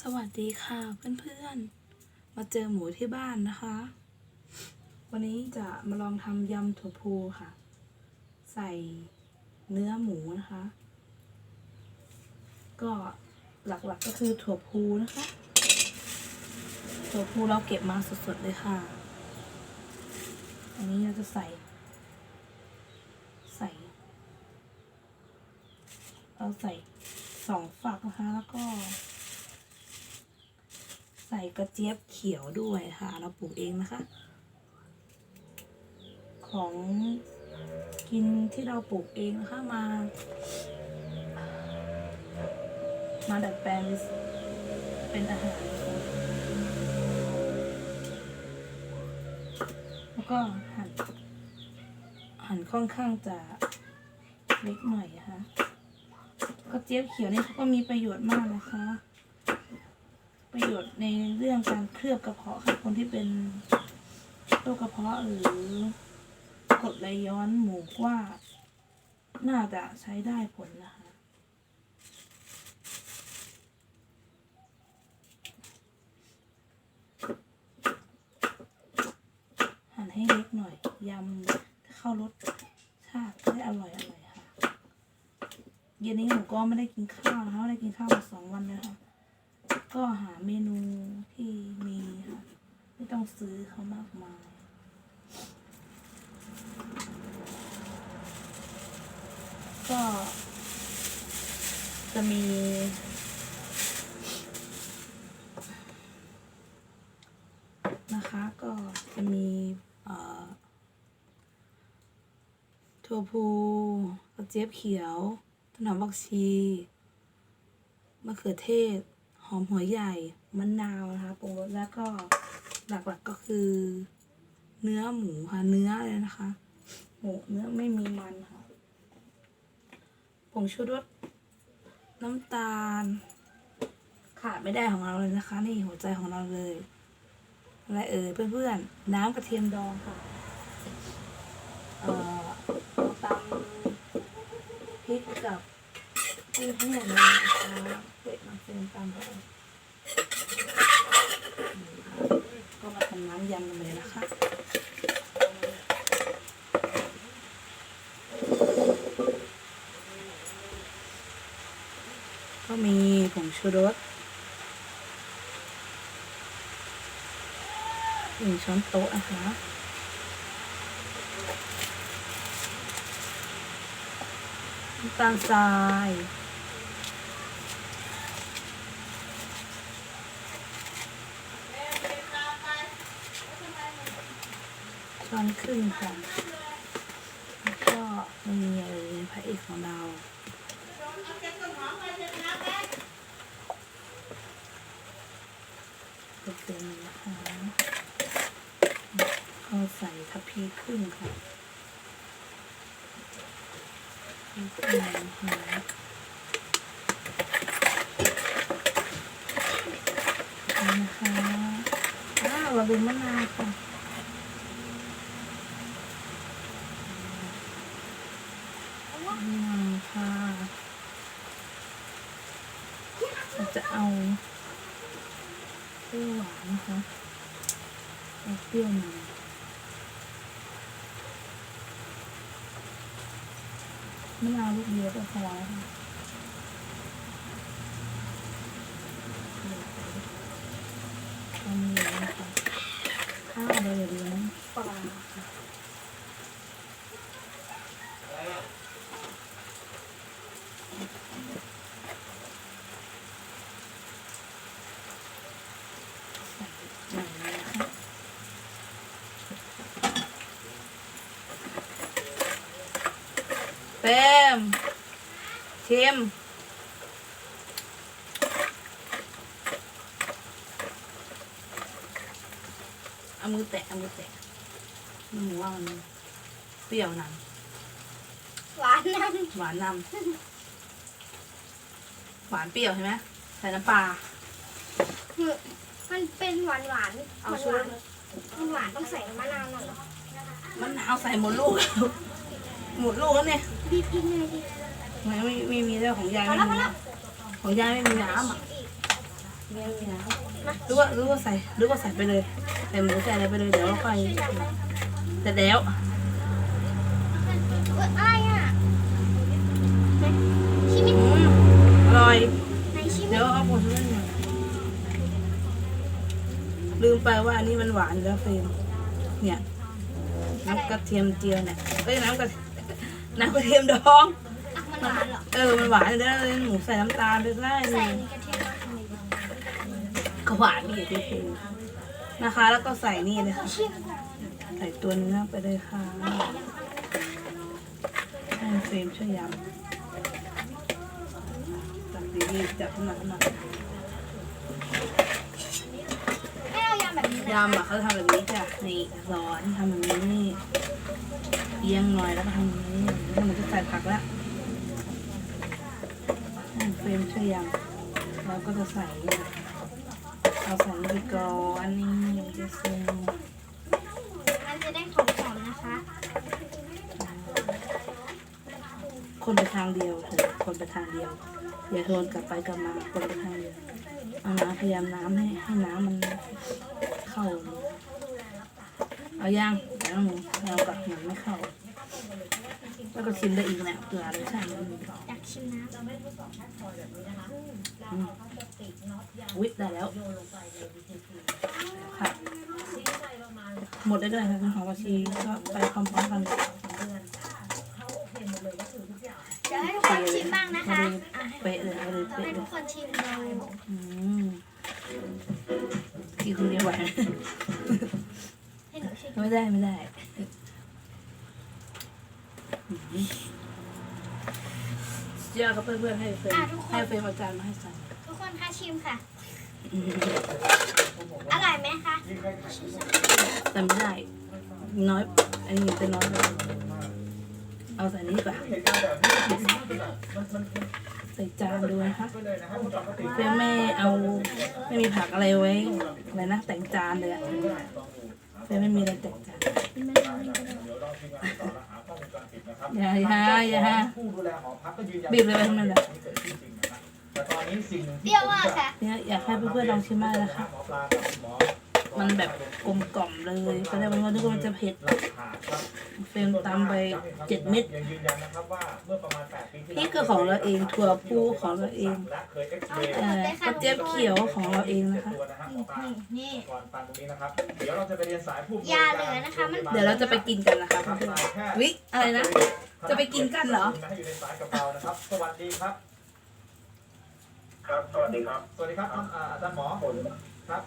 สวัสดีค่ะเพื่อนๆ มาเจอหมูที่บ้านนะคะ วันนี้จะมาลองทำยำถั่วพูค่ะ ใส่เนื้อหมูนะคะ ก็หลักๆก็คือถั่วพูนะคะ ถั่วพูเราเก็บมาสดๆเลยค่ะ อันนี้เราจะใส่ ใส่ เราใส่สองฝักนะคะแล้วก็ ใส่กระเจี๊ยบเขียวด้วยค่ะ เราปลูกเองนะคะ ของกินที่เราปลูกเองนะคะมา มาดัดแปลงเป็นอาหารค่ะแล้วก็หั่นหั่นค่อนข้างจะเล็กหน่อยนะคะกระเจี๊ยบเขียวนี่เขาก็มีประโยชน์มากนะคะ ประโยชน์ในเรื่องการเคลือบกระเพาะค่ะคนที่เป็นโรคกระเพาะหรือกรดไหลย้อนหมูกว่า น่าจะใช้ได้ผลนะคะ หั่นให้เล็กหน่อยยำเข้ารสชาติได้อร่อยอร่อยค่ะ เย็นนี้หนูก็ไม่ได้กินข้าวนะคะไม่ได้กินข้าวมาสองวันเลยค่ะ ก็หาเมนูที่มีค่ะ ไม่ต้องซื้อเขามากมาย ก็ จะมี นะคะก็จะมีเอ่อถั่วพูกระเจี๊ยบเขียวต้นหอมบักชีมะเขือเทศ อมหัวใหญ่มะนาวนะคะปรุงรสแล้วก็หลักๆก็คือ เนื้อหมูค่ะเนื้อเลยนะคะหมูเนื้อไม่มีมันค่ะผงชูรสน้ำตาล ขาดไม่ได้ของเราเลยนะคะ นี่หัวใจของเราเลยอะไรเอ่ยเพื่อนๆน้ำกระเทียมดองค่ะเอ่อตำพริกกับ กุ้งทั้งหมดเลยนะคะเด็ดมาเป็นตำไปนี่ค่ะก็มาทำน้ำยำกันเลยนะคะก็มีผงชูรสหนึ่งช้อนโต๊ะนะคะน้ำตาลทราย ช้อนครึ่งค่ะ แล้วก็มีอะไรพระเอกของเราก็เป็นนะคะก็ใส่ทัพพีครึ่งค่ะครึ่งนะคะนี่นะคะอ้าวเราดูมะนาวค่ะมะนาว ค่ะเราจะเอาเปรี้ยวหวานนะคะเอาเปรี้ยวมาไม่เอาลูกเดียวก็พอแล้วค่ะตอนนี้นะคะข้าวเราอย่าลืมปลาค่ะใส่หน่อยนะคะ เต็มชิมเอามือแตะเอามือแตะมันหมูว่ามันเปรี้ยวนำหวานนั่นหวานนำหวานเปรี้ยวใช่ไหมใส่น้ำปลามันเป็นหวานหวานเอาหวานช่วยมันหวานต้องใส่มะนาวหน่อยมะนาวใส่หมดลูก หมดลูกแล้วเนี่ยบีบกินเลยดิไม่ไม่ไม่มีแล้วของยายพอไม่แล้วพอมีแล้วของยายไม่มีน้ำอะเนี่ยนี่นะหรือว่าหรือว่าใส่หรือว่าใส่ไปเลยใส่หมูใส่อะไรไปเลยเดี๋ยวเราค่อยแต่แล้วเอ้ยอะไรอะไหนชิมิอืมอร่อย ไหนชิมิเดี๋ยวเอาผงชูรสหน่อยลืมไปว่าอันนี้มันหวานอยู่แล้วเฟรมเนี่ย น้ำกระเทียมเจียวเนี่ยเอ้ยน้ำกระ น้ำกระเทียมดอง อะมันหวานเหรอเออ มันหวานอยู่แล้วเลยหมูใส่น้ำตาลไปได้เลใส่ยในกระเทียมมาทำไมวะก็หวานดีจริงๆนะคะ แล้วก็ใส่นี่เลยค่ะ ชิมก่อนใส่ตัวเนื้อไปเลยค่ะให้เฟรมช่วยยำจับดีๆจับหนักหนักให้เรายำ แบบนี้นะยำอะเขาทำแบบนี้จ้ะนี่สอนทำแบบนี้เอียงหน่อยแล้วก็ทำแบบนี้แล้วมันจะใส่ผักแล้วให้เฟรมช่วยยำแล้วก็จะใส่เอาใส่นี่ไปก่อนนี่มันจะซึมมันจะได้หอมๆนะคะ คนไปทางเดียวเถอะคนไปทางเดียว อย่าโทนกลับไปกลับมาคนไปทางเดียว เอาน้ำพยายามน้ำให้ให้น้ำมันเข้า เอาย่างแล้วหมูเรากับหมูไม่เข้า แล้วก็ชิมได้อีกนะเกลือรสชาติมันมีต่ออยากชิมน้ำอืมวิทได้แล้วค่ะหมดได้เลยค่ะคุณหอมกระชีก็ไปพร้อมๆกันเดี๋ยวให้ทุกคนชิมบ้างนะคะอะ เป๊ะเลยเอาเลยให้เป๊ะเลทุยกคนชิมเลยอืมกินคนเดียวไหวไหมให้หนูชิมไม่ได้ไม่ได้เจ้ากับเพื่อนๆให้เฟรมให้เฟรมเอาจารย์มาให้ใส่ทุกคนคะชิมค่ะ อืมอร่อยไหมคะแต่ไม่ได้ น้อยอันนี้เป็นน้อยไป เอาใส่นี้ดีกว่าใส่จานดูนะคะเฟรมไม่เอาไม่มีผักอะไรไว้อะไรนะแต่งจานเลยอะเฟรมไม่มีอะไรแต่งจานอย่าอย่าอย่าผู้ดูแลหอพักก็ยืนยันบีบเลยไปทำไมล่ะนี่เกิดขึ้นจริงนะครับแต่ตอนนี้สิ่งหนึ่งเปรี้ยวมากค่ะเนี่ยอยากให้เพื่อนๆลองชิมมากนะคะห มอปลากับหมอมันแบบกลมกล่อมเลยตอนแรกมันว่านึกว่ามันจะเผ็ดหลักฐานครับเฟรมตำไปเจ็ดเม็ดยังยืนยันนะครับว่าเมื่อประมาณ8ปีที่นี่คือของเราเองถั่วพูของเราเองและเคยเอ็กซเรย์เอ่อกระเจี๊ยบเขียวของเราเองนะคะตัวนะฮะหมอปลานี่ก่อนฟังตรงนี้นะครับเดี๋ยวเราจะไปเรียนสายผู้บริยาการเหลือนะคะมันเดี๋ยวเราจะไปกินกันนะคะเพื่อนๆวิอะไรนะ จะไปกินกันเหรอให้อยู่ในสายกับเรานะครับ สวัสดีครับ ครับ สวัสดีครับ สวัสดีครับท่านอ่าอาจารย์หมอครับ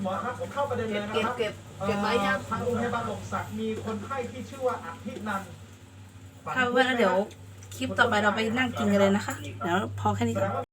คุณหมอครับผมเข้าประเด็นเลยนะเก็บครับเก็บเก็บไว้ยังทางโรงพยาบาลหลงศักดิ์มีคนไข้ที่ชื่อว่าอภินันท์ค่ะเพื่อนๆแล้วเดี๋ยวคลิปต่อไปเราไปนั่งกินกันเลยนะคะ เดี๋ยวพอแค่นี้แสก่ดอนงว่า